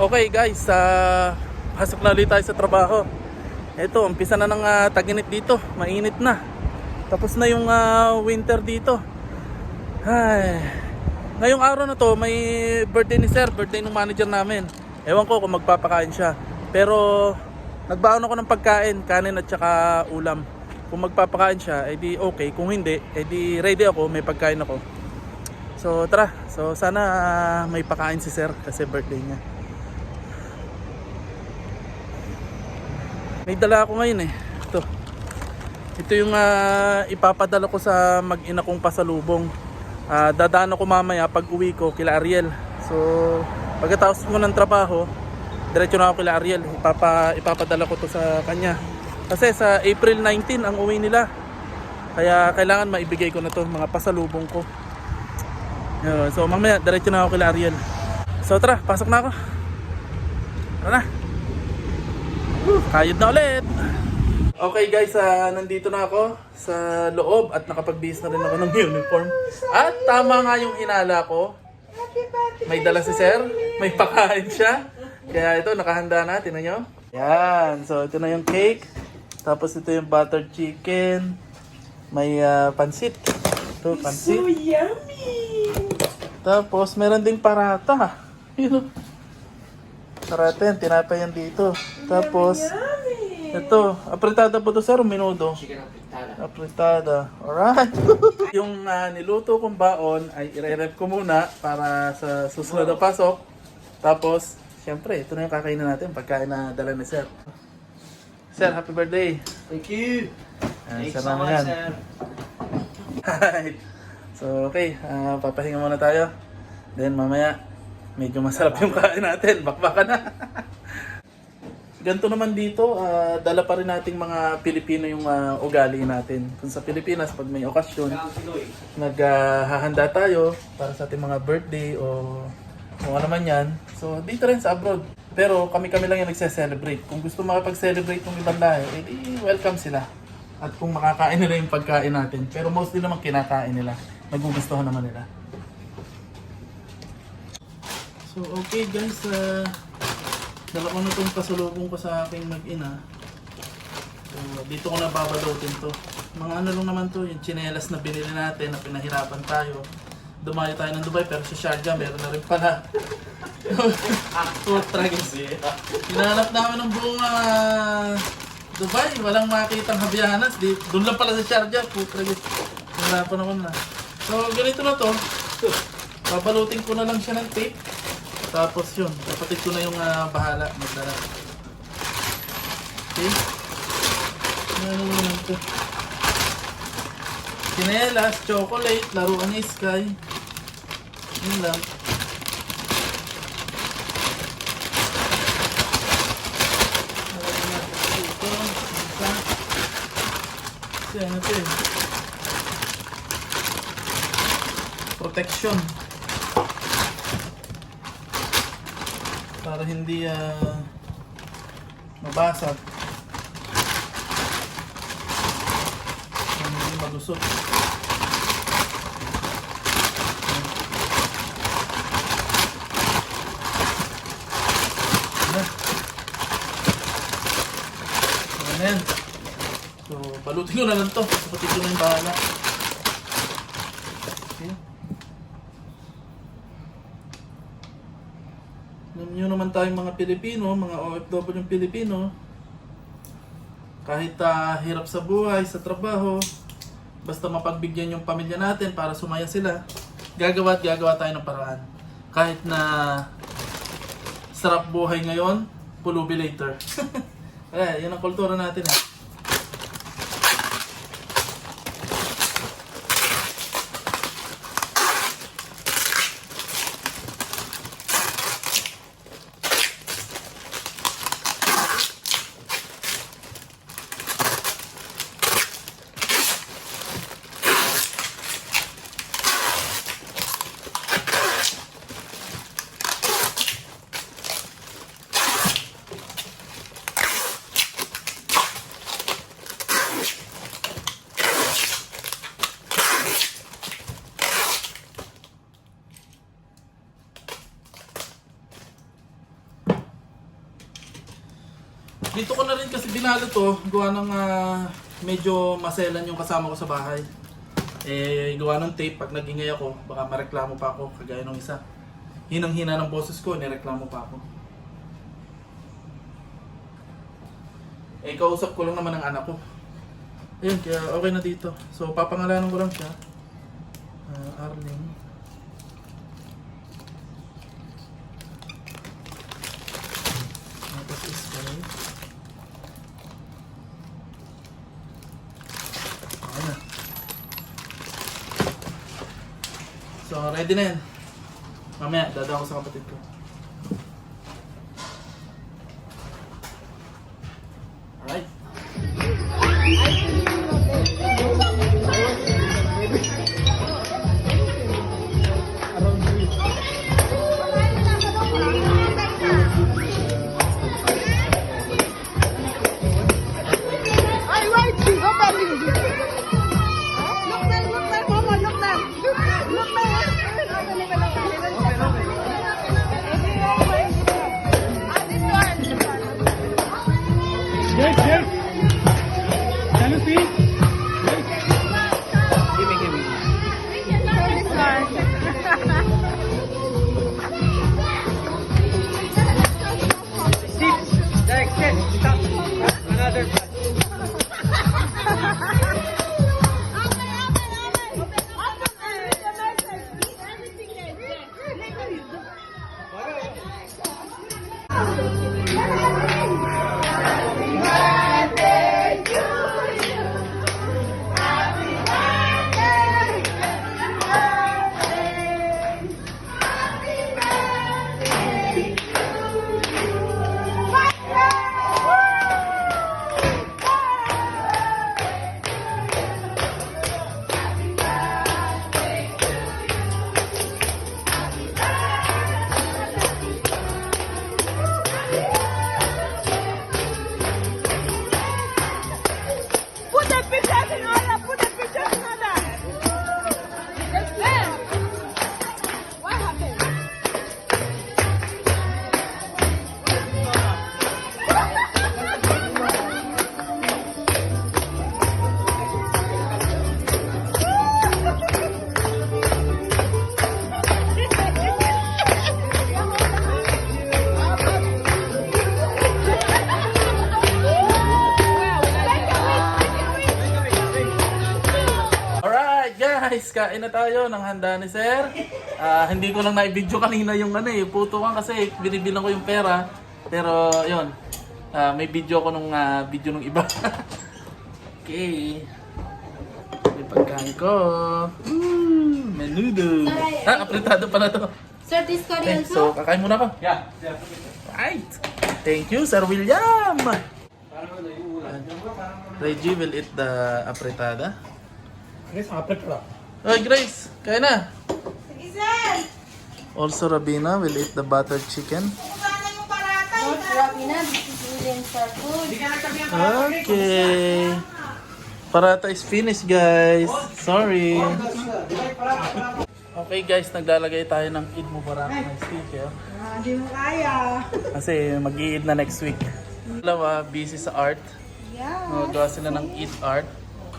Okay guys, uh, pasok na ulit tayo sa trabaho. Ito, umpisa na ng ah, taginit dito. Mainit na. Tapos na yung ah, winter dito. Ay. Ngayong araw na to, may birthday ni sir, birthday ng manager namin. Ewan ko kung magpapakain siya. Pero nagbaon ako ng pagkain, kanin at saka ulam. Kung magpapakain siya, edi okay. Kung hindi, edi ready ako, may pagkain ako. So tara, so sana ah, may pakain si sir kasi birthday niya. May dala ako ngayon eh. Ito. Ito yung ah, ipapadala ko sa mag-ina kong pasalubong. Ah, dadaan ako mamaya pag uwi ko kila Ariel. So, pagkatapos ko ng trabaho, diretso na ako kila Ariel. Ipapa, ipapadala ko to sa kanya. Kasi sa April 19 ang uwi nila. Kaya kailangan maibigay ko na to mga pasalubong ko. So mamaya diretso na ako kila Ariel. So tara, pasok na ako. Tara na. Kayod na ulit. Okay guys, ah, nandito na ako sa loob at nakapagbihis na rin ako ng uniform. At tama nga yung hinala ko. May dala si sir, may pakain siya. Kaya ito, nakahanda na, tinan nyo. Yan, so ito na yung cake. Tapos ito yung buttered chicken. May ah, pansit. Ito, pansit. yummy! Tapos meron ding parata. Yun o. Parata yan, tinapay yan dito. Tapos, ito, apritada po to sir, minudo? Apritada. Alright. yung ah, niluto kong baon ay ire-rep ko muna para sa susunod na pasok. Tapos, syempre, ito na yung kakainin natin pagkain na dala ni sir. Sir, happy birthday. Thank you! Ah, Thanks so much, yan. sir. So, okay. ah, papahinga muna tayo. Then, mamaya, medyo masarap yung kain natin. Bakbaka na. Ganito naman dito, ah, dala pa rin nating mga Pilipino yung ah, ugali natin. Kung sa Pilipinas, pag may okasyon, naghahanda tayo para sa ating mga birthday o kung ano man yan. So, dito rin sa abroad. Pero kami-kami lang yung nagse-celebrate. Kung gusto makapag-celebrate ng ibang lahi, edi welcome sila. At kung makakain nila yung pagkain natin. Pero mostly naman kinakain nila. Nagugustuhan naman nila. So, okay guys. Uh, dala ko na itong pasalubong ko sa aking mag-ina. So, dito ko na babalutin to. Mga ano lang naman to, yung chinelas na binili natin na pinahirapan tayo. Dumayo tayo ng Dubai pero sa Sharjah meron na rin pala. Food trucks. Hinahanap namin ng buong ah, Dubai, walang makitang habiyanas. Di, doon lang pala sa Sharjah, food trucks. Hinahanap ako na. So ganito na to. Babalutin ko na lang siya ng tape. Tapos yun, kapatid ko na yung ah, bahala magdala. Okay? Ano naman to? Chinelas, chocolate, laruan ni Sky. Yun lang. Ito. Kasi ano to eh. Protection. Para hindi ah mabasag. Hindi malusot. Ayan. So, balutin ko na lang to. Kapatid ko na yung bahala. Okay. Alam nyo naman tayong mga Pilipino, mga OFW Pilipino, kahit ah, hirap sa buhay, sa trabaho, basta mapagbigyan yung pamilya natin para sumaya sila, gagawa at gagawa tayo ng paraan. Kahit na sarap buhay ngayon, pulubi later. eh, yun ang kultura natin eh. Dito ko na rin kasi binalo to. Gawa ng ah, medyo maselan yung kasama ko sa bahay. Eh, gawa ng tape. Pag nagingay ako, baka mareklamo pa ako. Kagaya ng isa. Hinang-hina ng boses ko, nireklamo pa ako. Eh, kausap ko lang naman ang anak ko. Ayun, kaya okay na dito. So, papangalanan ko lang siya. Ah, Arling. Tapos is five. Okay na. So, ready na yan. Mamaya, dadaw ko sa kapatid ko. Kain na tayo ng handa ni Sir. Ah, hindi ko lang na-video kanina yung ano eh, putukan kasi binibilang ko yung pera. Pero yun, ah, may video ko nung ah, video nung iba. okay. May pagkain ko. Mm, menudo. Ah, apretado pala to. Sir, this Okay, Korean so soup? kakain muna ako. Yeah, yeah. Right. Thank you, Sir William. Reggie will eat the apretada. Yes, apret pala. Oy, Grace, kain na. Sige, sir. Also, Rabina will eat the buttered chicken. Sana yung parata. No, Rabina, this is William sir food. Okay. Parata is finished, guys. Sorry. Okay, guys, naglalagay tayo ng Eid Mubarak na sticker. Ah, Hindi mo kaya. Kasi mag eid na next week. Dalawa, busy sa art. Yeah. Magawa sila ng Eid art.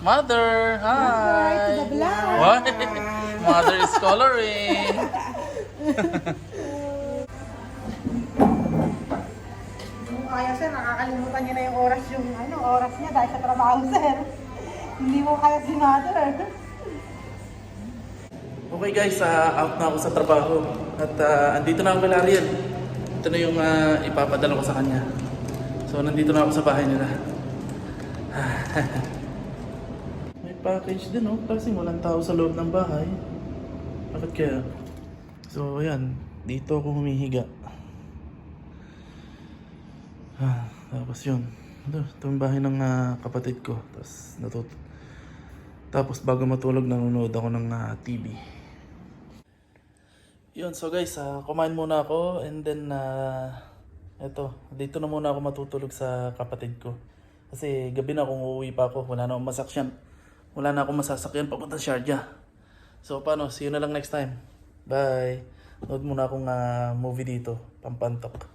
Mother! Hi! the blood. What? Mother is coloring. Kaya, sir. Nakakalimutan niya na yung oras yung ano, oras niya dahil sa trabaho, sir. Hindi mo kaya si mother. Okay guys, ah, out na ako sa trabaho. At ah, andito na ako kay Ariel. Ito na yung ah, ipapadala ko sa kanya. So nandito na ako sa bahay nila. Package din oh, kasi walang tao sa loob ng bahay. Bakit kaya? So ayan, dito ako humihiga. Ah, tapos yun. Ito, ito yung bahay ng ah, kapatid ko. Tapos natut tapos bago matulog nanonood ako ng ah, TV. Yun, so guys, ah, kumain muna ako and then uh, eto, dito na muna ako matutulog sa kapatid ko. Kasi gabi na kung uuwi pa ako, wala na akong masakyan. Wala na akong masasakyan papunta sa Sharjah. So paano, see you na lang next time. Bye. Nood muna akong ah, movie dito, pampantok.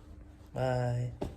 Bye.